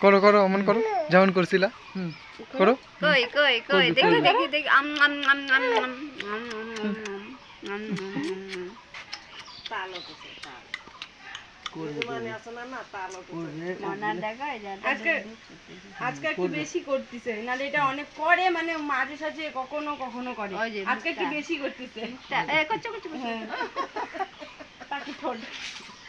করো করো অমন করো যেমন করছিলা হুম করো কই কই কই দেখি দেখি দেখি আম আম আম আম আম আম আজকে একটু বেশি করতেছে এটা অনেক করে মানে মাঝে সাঝে কখনো কখনো করে আজকে একটু বেশি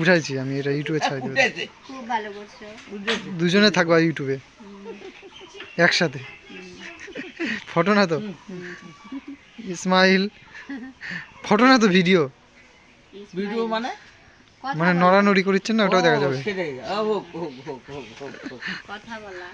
উঠাইছি আমি এটা ইউটিউবে ছাড়ি দেবো খুব ভালো করছ। দুজনে থাকবা ইউটিউবে। একসাথে। ফটো না তো? ইসমাইল ফটো না তো ভিডিও? ভিডিও মানে? মানে নড়ানড়ি করছেন না ওটাও দেখা ও, যাবে। ও, হোক হোক হোক হোক হোক হোক। কথা বলা।